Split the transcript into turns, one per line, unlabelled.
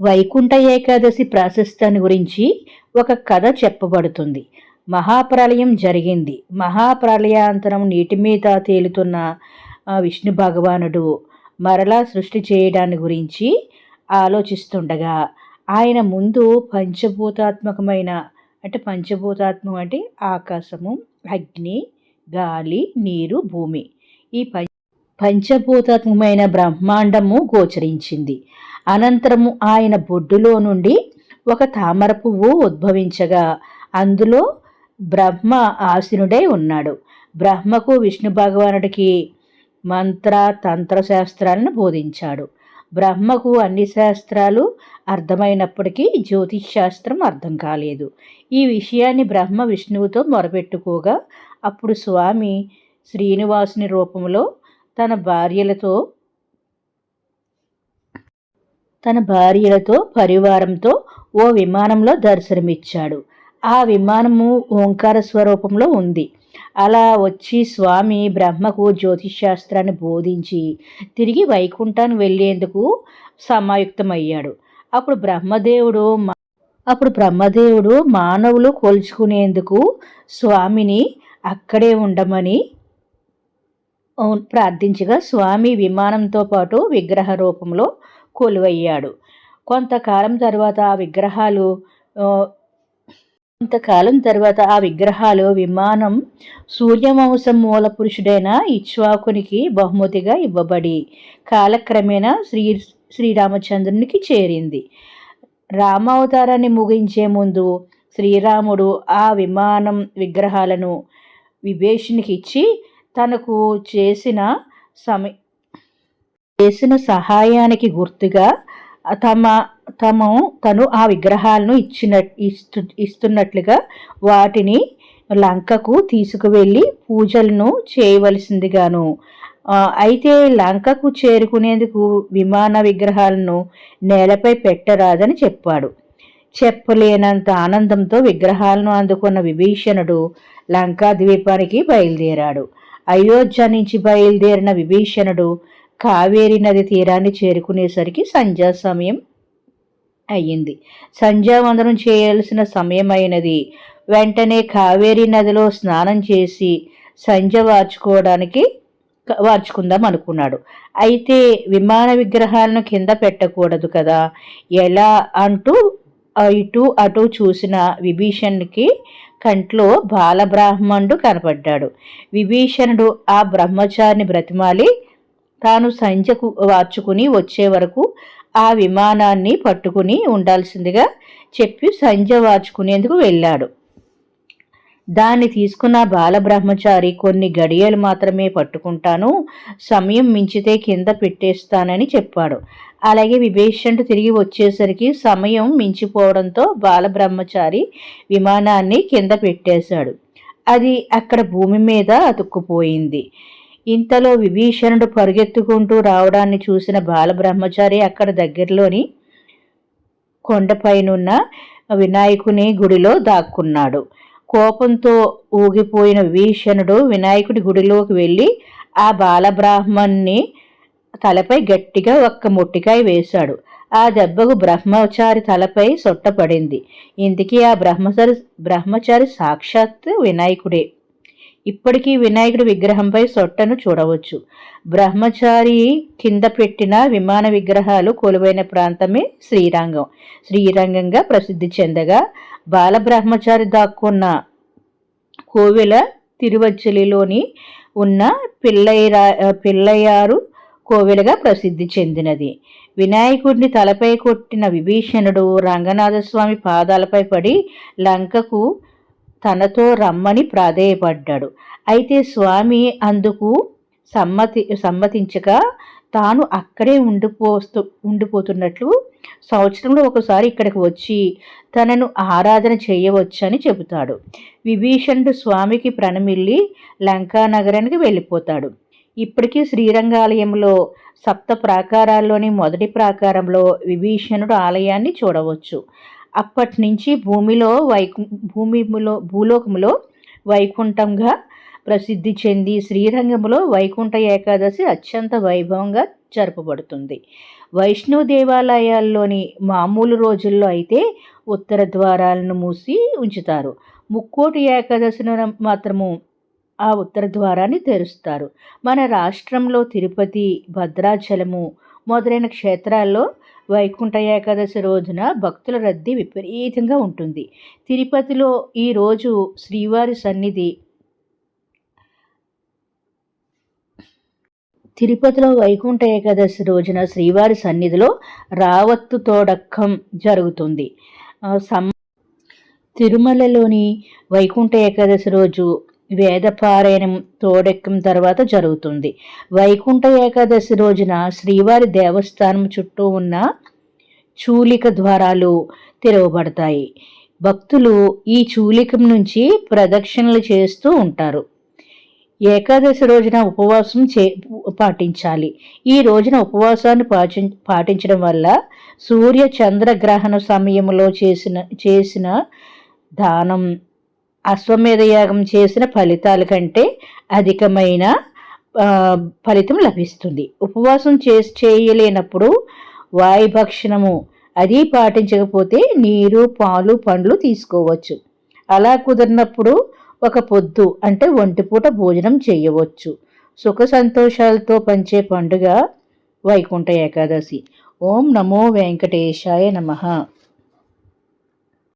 వైకుంఠ ఏకాదశి ప్రాశస్త్యాన్ని గురించి ఒక కథ చెప్పబడుతుంది. మహాప్రళయం జరిగింది. మహాప్రళయాంతరం నీటి మీద తేలుతున్న విష్ణు భగవానుడు మరలా సృష్టి చేయడాన్ని గురించి ఆలోచిస్తుండగా ఆయన ముందు పంచభూతాత్మకమైన అంటే పంచభూతాత్మకం అంటే ఆకాశము అగ్ని గాలి నీరు భూమి. ఈ పంచ పంచభూతాత్మకమైన బ్రహ్మాండము గోచరించింది. అనంతరము ఆయన బొడ్డులో నుండి ఒక తామర పువ్వు ఉద్భవించగా అందులో బ్రహ్మ ఆసీనుడై ఉన్నాడు. బ్రహ్మకు విష్ణు భగవానుడికి మంత్ర తంత్ర శాస్త్రాలను బోధించాడు. బ్రహ్మకు అన్ని శాస్త్రాలు అర్థమైనప్పటికీ జ్యోతిష్ శాస్త్రం అర్థం కాలేదు. ఈ విషయాన్ని బ్రహ్మ విష్ణువుతో మొరపెట్టుకోగా అప్పుడు స్వామి శ్రీనివాసుని రూపంలో తన భార్యలతో తన భార్యలతో పరివారంతో ఓ విమానంలో దర్శనమిచ్చాడు. ఆ విమానము ఓంకార స్వరూపంలో ఉంది. అలా వచ్చి స్వామి బ్రహ్మకు జ్యోతిష్ శాస్త్రాన్ని బోధించి తిరిగి వైకుంఠాన్ని వెళ్ళేందుకు సమాయుక్తమయ్యాడు. అప్పుడు బ్రహ్మదేవుడు మా- అప్పుడు బ్రహ్మదేవుడు మానవులు కొలుచుకునేందుకు స్వామిని అక్కడే ఉండమని ప్రార్థించగా స్వామి విమానంతో పాటు విగ్రహ రూపంలో కొలువయ్యాడు. కొంతకాలం తర్వాత ఆ విగ్రహాలు కొంతకాలం తర్వాత ఆ విగ్రహాలు విమానం సూర్యవంశం మూల పురుషుడైన ఇక్ష్వాకునికి బహుమతిగా ఇవ్వబడి కాలక్రమేణా శ్రీ శ్రీరామచంద్రునికి చేరింది. రామావతారాన్ని ముగించే ముందు శ్రీరాముడు ఆ విమానం విగ్రహాలను విభేషునికి ఇచ్చి తనకు చేసిన సమ చేసిన సహాయానికి గుర్తుగా తమ తమ తను ఆ విగ్రహాలను ఇచ్చిన ఇస్తు ఇస్తున్నట్లుగా వాటిని లంకకు తీసుకువెళ్ళి పూజలను చేయవలసిందిగాను. అయితే లంకకు చేరుకునేందుకు విమాన విగ్రహాలను నేలపై పెట్టరాదని చెప్పాడు. చెప్పలేనంత ఆనందంతో విగ్రహాలను అందుకున్న విభీషణుడు లంకా ద్వీపానికి బయలుదేరాడు. అయోధ్య నుంచి బయలుదేరిన విభీషణుడు కావేరి నది తీరాన్ని చేరుకునేసరికి సంధ్యా సమయం అయ్యింది. సంధ్యావందనం చేయాల్సిన సమయం అయినది వెంటనే కావేరి నదిలో స్నానం చేసి సంధ్య వార్చుకోవడానికి వార్చుకుందాం అనుకున్నాడు. అయితే విమాన విగ్రహాలను కింద పెట్టకూడదు కదా. ఎలా అంటూ ఇటు అటు చూసిన విభీషణ్కి కంట్లో బాలబ్రాహ్మణుడు కనపడ్డాడు. విభీషణుడు ఆ బ్రహ్మచారిని బ్రతిమాలి తాను సంజకు వార్చుకుని వచ్చే వరకు ఆ విమానాన్ని పట్టుకుని ఉండాల్సిందిగా చెప్పి సంజ వార్చుకునేందుకు వెళ్ళాడు. దాన్ని తీసుకున్న బాలబ్రహ్మచారి కొన్ని గడియలు మాత్రమే పట్టుకుంటాను సమయం మించితే కింద పెట్టేస్తానని చెప్పాడు. అలాగే విభీషణుడు తిరిగి వచ్చేసరికి సమయం మించిపోవడంతో బాలబ్రహ్మచారి విమానాన్ని కింద పెట్టేశాడు. అది అక్కడ భూమి మీద అతుక్కుపోయింది. ఇంతలో విభీషణుడు పరుగెత్తుకుంటూ రావడాన్ని చూసిన బాలబ్రహ్మచారి అక్కడ దగ్గరలోని కొండపైనున్న వినాయకుని గుడిలో దాక్కున్నాడు. కోపంతో ఊగిపోయిన విభీషణుడు వినాయకుడి గుడిలోకి వెళ్ళి ఆ బాలబ్రాహ్మణ్ణి తలపై గట్టిగా ఒక్క ముట్టికాయ వేశాడు. ఆ దెబ్బకు బ్రహ్మచారి తలపై సొట్టపడింది ఇంతకీ ఆ బ్రహ్మచారి బ్రహ్మచారి సాక్షాత్ వినాయకుడే. ఇప్పటికీ వినాయకుడి విగ్రహంపై సొట్టను చూడవచ్చు. బ్రహ్మచారి కింద పెట్టిన విమాన విగ్రహాలు కొలువైన ప్రాంతమే శ్రీరంగం. శ్రీరంగంగా ప్రసిద్ధి చెందగా బాలబ్రహ్మచారి దాక్కున్న కోవెల తిరువచ్చలిలోని ఉన్న పిల్లయ్య పిల్లయ్యారు కోవెలుగా ప్రసిద్ధి చెందినది. వినాయకుడిని తలపై కొట్టిన విభీషణుడు రంగనాథస్వామి పాదాలపై పడి లంకకు తనతో రమ్మని ప్రాధేయపడ్డాడు. అయితే స్వామి అందుకు సమ్మతి సమ్మతించక తాను అక్కడే ఉండిపోస్తూ ఉండిపోతున్నట్లు సంవత్సరంలో ఒకసారి ఇక్కడికి వచ్చి తనను ఆరాధన చేయవచ్చని చెబుతాడు. విభీషణుడు స్వామికి ప్రణమిల్లి లంకా నగరానికి వెళ్ళిపోతాడు. ఇప్పటికీ శ్రీరంగాలయంలో సప్త ప్రాకారాల్లోని మొదటి ప్రాకారంలో విభీషణుడు ఆలయాన్ని చూడవచ్చు. అప్పటి నుంచి భూమిలో వైకు భూమిలో భూలోకములో వైకుంఠంగా ప్రసిద్ధి చెంది శ్రీరంగంలో వైకుంఠ ఏకాదశి అత్యంత వైభవంగా జరపబడుతుంది. వైష్ణవ దేవాలయాల్లోని మామూలు రోజుల్లో అయితే ఉత్తర ద్వారాలను మూసి ఉంచుతారు. ముక్కోటి ఏకాదశిన మాత్రము ఆ ఉత్తర ద్వారాన్ని తెరుస్తారు. మన రాష్ట్రంలో తిరుపతి భద్రాచలము మొదలైన క్షేత్రాల్లో వైకుంఠ ఏకాదశి రోజున భక్తుల రద్దీ విపరీతంగా ఉంటుంది. తిరుపతిలో ఈరోజు శ్రీవారి సన్నిధి తిరుపతిలో వైకుంఠ ఏకాదశి రోజున శ్రీవారి సన్నిధిలో రావత్తు తోడక్కం జరుగుతుంది. సమ్ తిరుమలలోని వైకుంఠ ఏకాదశి రోజు వేదపారాయణం తోడెక్కం తర్వాత జరుగుతుంది. వైకుంఠ ఏకాదశి రోజున శ్రీవారి దేవస్థానం చుట్టూ ఉన్న చూలిక ద్వారాలు తెరవబడతాయి. భక్తులు ఈ చూలికం నుంచి ప్రదక్షిణలు చేస్తూ ఉంటారు. ఏకాదశి రోజున ఉపవాసం చే పాటించాలి. ఈ రోజున ఉపవాసాన్ని పాటి పాటించడం వల్ల సూర్య చంద్రగ్రహణ సమయంలో చేసిన చేసిన దానం అశ్వమేధ యాగం చేసిన ఫలితాల కంటే అధికమైన ఫలితం లభిస్తుంది. ఉపవాసం చేసి చేయలేనప్పుడు వాయుభక్షణము అది పాటించకపోతే నీరు పాలు పండ్లు తీసుకోవచ్చు. అలా కుదిరినప్పుడు ఒక పొద్దు అంటే ఒంటిపూట భోజనం చేయవచ్చు. సుఖ సంతోషాలతో పంచే పండుగ వైకుంఠ ఏకాదశి. ఓం నమో వెంకటేశాయ నమ.